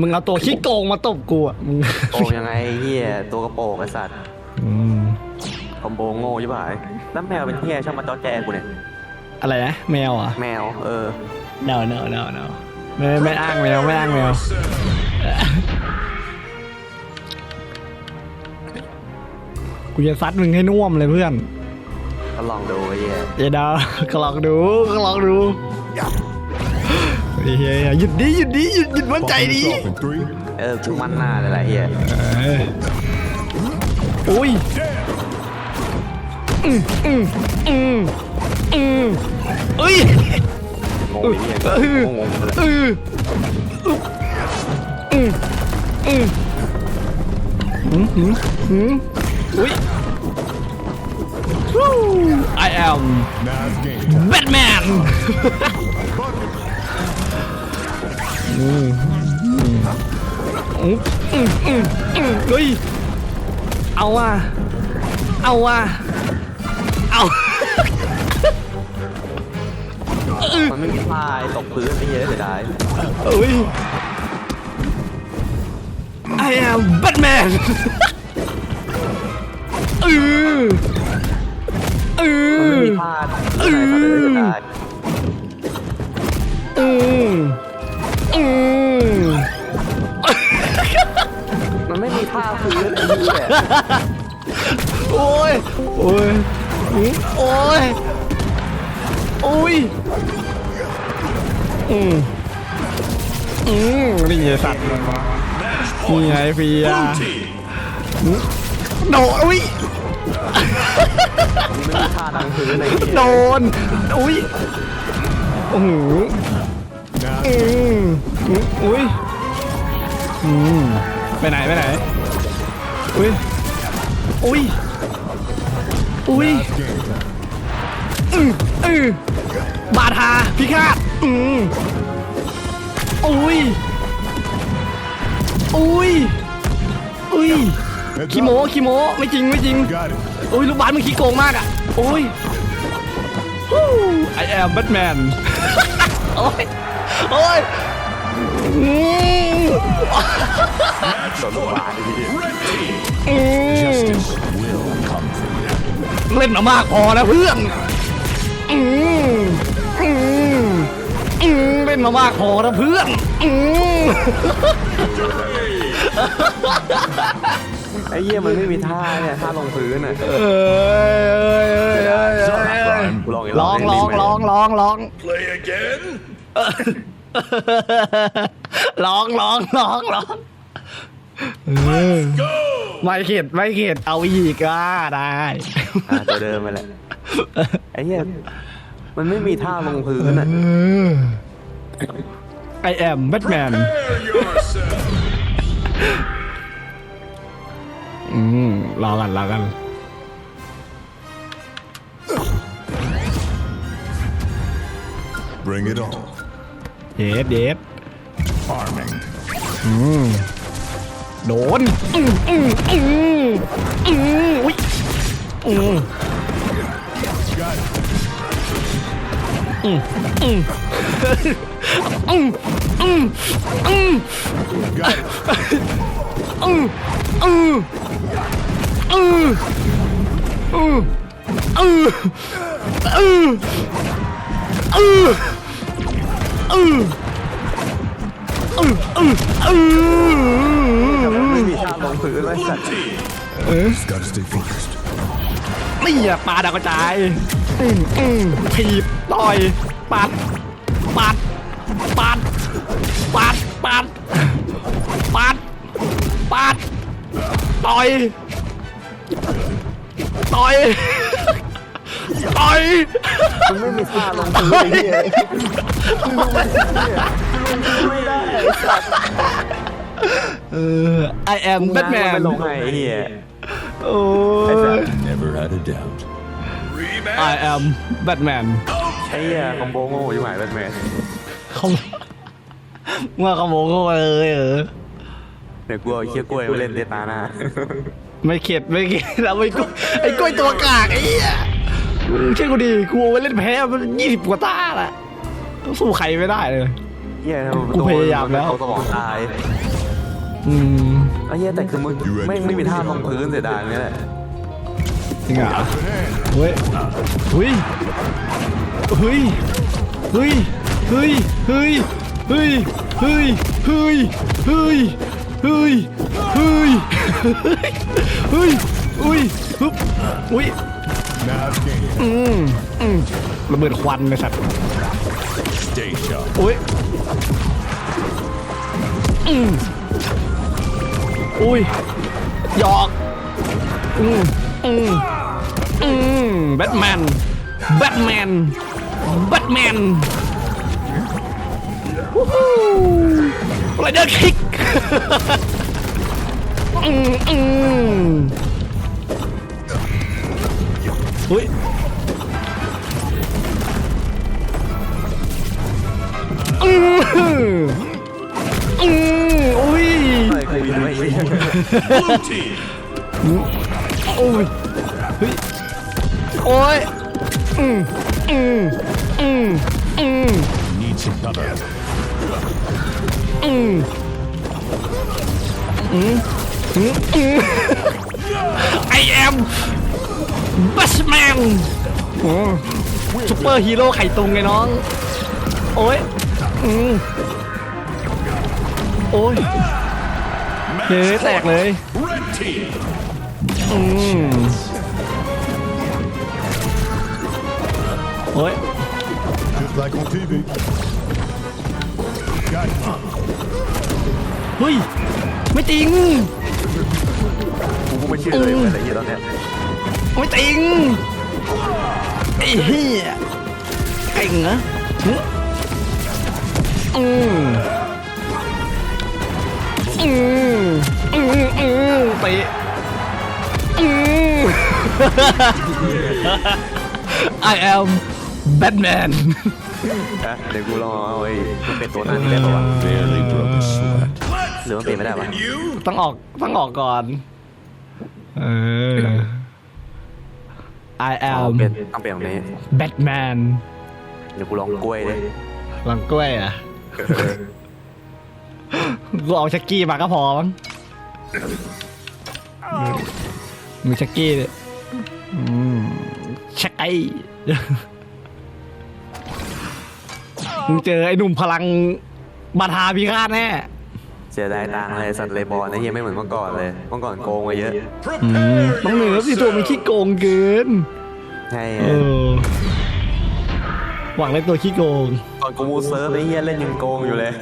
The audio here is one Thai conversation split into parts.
มึงเอาตัวขี้โกงมาตบกูอะมึงโกงยังไงไอ้เฮียตัวกระโปรงไอ้สัตว์อืมคอมโบโง่ใช่ป่ะแล้วแมวเป็นเฮียช่างมาจอแจกูเนี่ยอะไรนะแมวเหรอะแมวเออ no no no no ไม่ไม่อ้างแมวไม่อ้างแมวกูจะซัดมึงให้น่วมเลยเพื่อนก็ลองดูไอ้เฮียเดี๋ยวดาวก็ลองดูก็ลองดู เฮ้ยหยุดดิหยุดดิหยุดหยุดมั่นใจดิ Up in three. เออชุมันหน้าเลยแหละเฮียเอออุ้ยอืมอืมอืมอืมเอ้ยงงไอ้เฮียเอองงเลยเอออืมอืมอืมอืมอืมอุ้ย I am Now it's game time. Batman อืมอืมอืมอืมอืมอืมเฮ้ยเอาว่ะเอาว่ะเอามันไม่มีพายตกพื้นไอ้เฮียเสียดายเอ้ย I am Batman เออเอมันไม่อมีพาดไอ้สัตว์เลยเสียดายอืม อืมมันไม่มีผ้าพื้นไอ้เฮียโอ้ย โอ้ยอืมโอ้ยโอ้ยอืมอืมนี่ไงสัตว์นี่ไงเฟียโดนอุ้ยมันไม่มีผ้าดังพื้นไอ้เฮียโดนอุ้ยโอ้โห Now อืมอืมอุ้ยอืมไปไหนไปไหน อุ้ย อุ้ย อุ้ย it's game time. อืมอือบาทาพิฆาตอืมอุ้ย อุ้ย อุ้ย Heads ขี้โม up. ขี้โมไม่จริงไม่จริง Got it. อุ้ยลูกบาสมึงขี้โกงมากอะโอ้ย I am Batman โอ้ย โอ้ยอืมโดนลูกบาศก์ไอ้เฮียอืม Justice will come for you. เล่นมามากพอนะเพื่อนอืมอืมอืมเล่นมามากพอนะเพื่อนอืมไอ้เฮียมันไม่มีท่าเนี่ยท่าลงพื้นอะเอ้ยเอ้ยเอ้ยเอ้ยเอ้ยลองอีกลองลองลองลองลอง Play again. ลองลองลองลองเออ Go. ไม่เข็ดไม่เข็ดเอาอีกก็ได้ อะตัวเดิมไปแหละไอ้เหี้ยมันไม่มีท่าลงพื้นอะไอแอมแบทแมน Prepare yourself. อืมรอกันรอกัน Bring it on. เย็ดเย็ด Farming. โดนอืมอืมอืมอืมอุ้ยอืม Got it. อืมอืมอืมอืม Got it. อืมอืมอืมอืมอืมอืมอืม อืมอืมอืมอืมไม่มีท่าลงพื้นเลยสัตว์ Just gotta stay focused. นี่อะปลาดาวกระจายอืมอืมถีบต่อย ปัด ปัด ปัด ปัด ปัด ปัด ปัด ต่อย ต่อย ต่อยมันไม่มีท่าลงพื้นไอ้เหี้ยไม่ได้ไอ้สัตว์เออ I am มึง Batman ไปลงไงไอ้เหี้ยโอ้ไอ้สัตยว์ Never had a doubt. I am Batman ไอ้เหี้ยคอมโบโง่อยู่ไหนแบทแมนเขาเมื่อเขาโมงเขาเลยเออ เดี๋ยวกูเอาไอ้เหี้ยกล้วยมาเล่นเดตาหน้า ไม่เข็ดไม่เข็ดแล้วไม่กล้วยไอ้กล้วยตัวกากไอ้เหี้ย เชื่อกูดิกูเอาไว้เล่นแพ้มันยี่สิบกว่าตาละสู้ใครไม่ได้เลยเหี้ยกูพยายามแล้วเขาสมองตายอืมไอ้เหี้ยแต่คือมึงไม่ไม่มีท่าลงพื้นเสียดายเนี่ยแหละจริงเหรอเฮ้ยเฮ้ยเฮ้ยเฮ้ยเฮ้ยเฮ้ยเฮ้ยเฮ้ยเฮ้ยเฮ้ยเฮ้ยเฮ้ยเฮ้ยอุ้ยฮึบอุ้ย อืมอืมระเบิดควันเลยสัตว์ Stay sharp. อุ้ยอืมอุ้ยหยอกอืมอืมอืมแบทแมนแบทแมนแบทแมนวู้ฮู้ไรเดอร์คิกอืมอืม อุ้ยอืมอืมอุ้ยไม่เคยโอ้ยเฮ้ยโอ้ยอืมอืมอืมอืมอืมอืมอืมอืม I am Batman โอ้ซุปเปอร์ฮีโร่ไข่ตุงไงน้อง โอ้ยอืมโอ้ยเย้แตกเลย Red team. อืมโอ้ย Just like on TV. Got it. เฮ้ย ไม่จริง กูกูไม่เชื่อเลยว่าอะไรเหี้ยตอนเนี้ย ไม่จริงไอ้เหี้ยเก่งนะอืมอืมอืมอืมไปอืม I am Batman นะเดี๋ยวกูลองเอาไอ้มันเป็นตัวหน้านี้ได้ป่าวะ Barely broke a sweat. หรือมันเป็นไม่ได้ป่ะ ต้องออกต้องออกก่อน เออ I เอา am เป็นต้องเป็นแบบนี้ Batman เดี๋ยวกูลองกล้วยเลยลังกล้วยอะกูเอาชักกี้มาก็พอมั้งมีชักกี้เลยอืมชักไอ้มึงเจอไอ้หนุ่มพลังบาทาพิฆาตแน่ เสียดายตังค์เลยสัตว์เลบอลนะเฮียไม่เหมือนเมื่อก่อนเลยเมื่อก่อนโกงมาเยอะ Prepare ต้องเหนือสิตัวมันขี้โกงเกินใช่เออหวังเล่นตัวขี้โกงตอนกูมูเซิร์ฟไอ้เฮียเล่นยังโกงอยู่เลย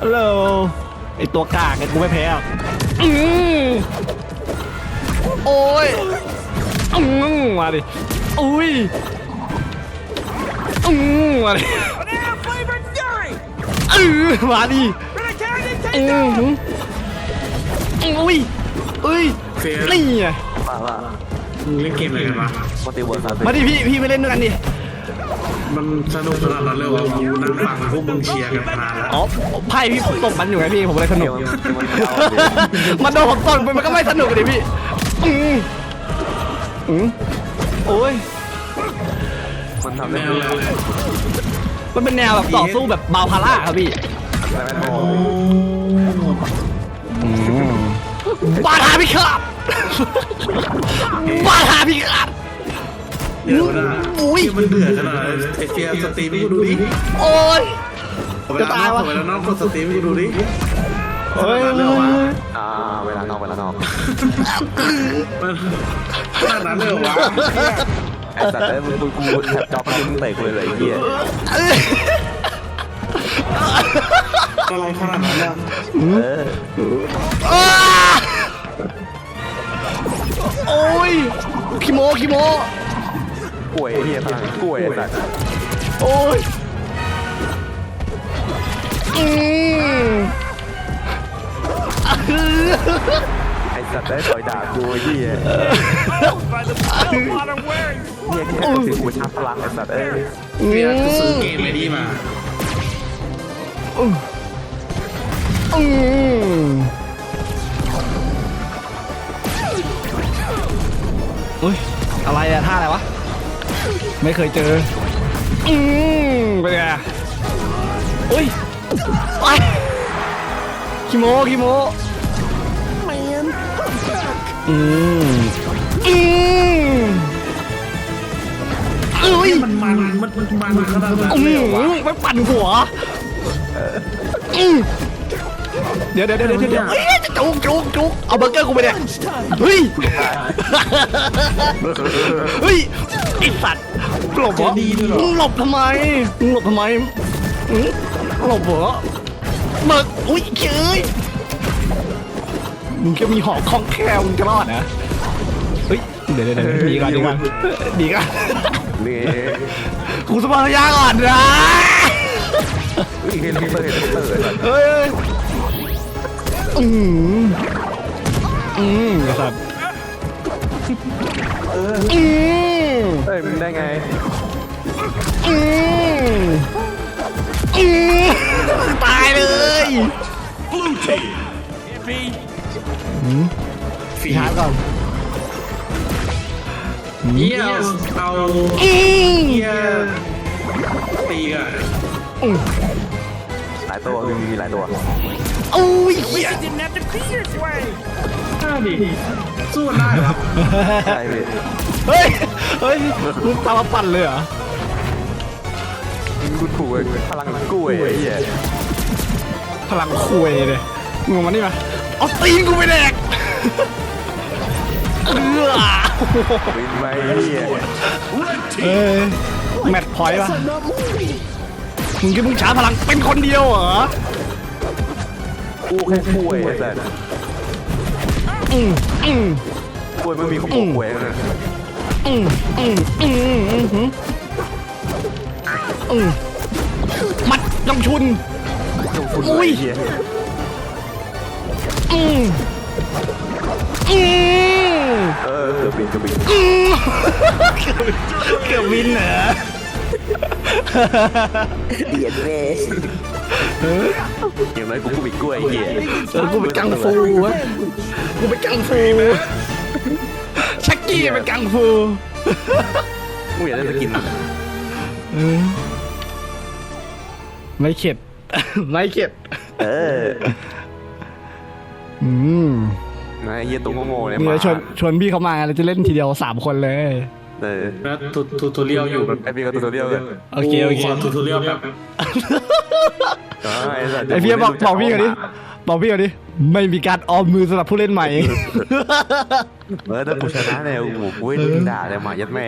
ฮัลโหลไอตัวกากไอกูไม่แพ้หรอกอืมโอ้ยอืมมาดิ อุ้ยอืมมาดิเออมาดิอืมอุ้ยอุ้ยเฟีย นี่ไงว่าว่ามึงเล่นเกมอะไรกันวะมัลติเวิร์สมาดิพี่พี่ไปเล่นด้วยกันดิมันสนุกขนาดนั้นเลยวะกูนั่งฟังพวกมึงเชียร์กันนานแล้วอ๋อไพ่พี่ผมตบมันอยู่ไงพี่ผมเลยสนุเดี๋กยวมันมันเอาดิมันโดนผมตบไปมันก็ไม่สนุกเลยพี่อืมอืม โอ้ย มันทำแมได้วไม่อะไรมันเป็นแนวแบบต่อสู้แบบบาพาร่าครับพี่ไม่พอบาทาพิฆาตบาทาพิฆาตเดี๋ยวนะอุ้ยที่มันเดือดขนาดนั้นไอเฟียสตรีมให้กูดูดิโอ้ยเวลานอกเวลานอกกดสตรีมให้กูดูดิ เฮ้ยเรื่องวะอ่าเวลานอกเวลานอกมันขนาดนั้นเลยเหรอวะไอ้สัตว์ไอ้มึงกูกูแทบจอบมันเตะกูเลยไอ้เหี้ยอะไรขนาดนั้นอะเอออ้าโอ้ยคิโมคิโมกล้วยไอ้เหี้ยพลังกล้วยไอ้สัตว์โอ้ยอืม ไอ้สัตว์ได้ต่อยด่ากูไอ้เหี้ยเหี้ยแค่กระสิบกูชาร์จพลังไอ้สัตว์เอ้ยเฟียกูซื้อเกมไอ้นี่มา อืมอุ้ยอะไรอะท่าอะไรวะ ไม่เคยเจอ อืมเป็นไงอุ้ยไป คิโมคิโมอืมอืมอุ้ยมันมันมันมันมันขนาดนั้นอืเลยเหรอวะมไม่ปั่นหัวอืมเดี๋ยวเดี๋ยวเดี๋ยวเดี๋ยวเดี๋ยวเฮ้ยจะจุกจุกจุกเอาเบอร์เกอร์กูไปเนี่ยเฮ้ยเฮ้ยไอสัตว์หลบเหรอมึงหลบทำไมมึงหลบทำไมหืมหลบเหรอ เบิกอุ้ยเฉยมึงก็มีหอกคล่องแคล่วมึงจะรอดนะเฮ้ยเดี๋ยวเดี๋ยวเดี๋ยวดีก่อนดีก่อนดีก่อนนี่กูสปอนยาก่อนนะวิ่งเฮลิคอปเตอร์เฮลิคอปเตอร์เฮ้ยอืมอืมไอ้สัตว์อืมเฮ้ยมึงได้ไงอืมอืม ตายเลย Blue team. ฝีหาก่อนเยี่ยเอาอืมเยี่ยตีอะหลายตัวมีมีหลายตัวโอ้ยเหี้ยน่าดิสู้มันได้เหรอใช่พี่เฮ้ยเฮ้ยมึงตามมาปั่นเลยเหรอ กูถูกไอ้พลังกู้ไอ้เหี้ยพลังคุยเลยมึงเอามานี่มาเอาตีนกูไปแดกเออวินไปไอ้เหี้ยเอ้ยแมตช์พอยต์ป่ะมึงคิดมึงช้าพลังเป็นคนเดียวเหรอกู้แค่กู้ไอ้สัสอืมอืมกู้ไม่มีของกู้ไอ้เลยอืมอืมอืมอืม อืมอืมอืมมัดยองชุนจงคุณอุ้ยไอ้เหี้ยอืมอืมเออเกือบบินเกือบบินอืมเกือบวินเหรออย่างไรกูกู้บิดกู้ไอ้เหี้ยเออกูเป็นกังฟูวะกูเป็นกังฟูชักกี้เป็นกังฟูกูอยากได้สกินเออ ไม่เข็ด ไม่เข็ด เอออืมนะไอ้เหี้ยตัวโง่ๆเนี่ยเดี๋มายวชวนชวนพี่เขามาเราจะเล่นทีเดียวสามคนเลย เออแล้วทูทูทูเรียลอยู่แบบไอ้พี่ก็ตัวเดียวเลยโอเคโอเคขอทูทูเรียลแบบอ๋อไอ้สัสไอพี่บอกบอกพี่ก่อนดิบอกพี่ก่อนดิไม่มีการออมมือสำหรับผู้เล่นใหม่เออถ้ากูชนะเนี่ยโอ้โหกูไม่ได้ด่าเลยหมายัดแม่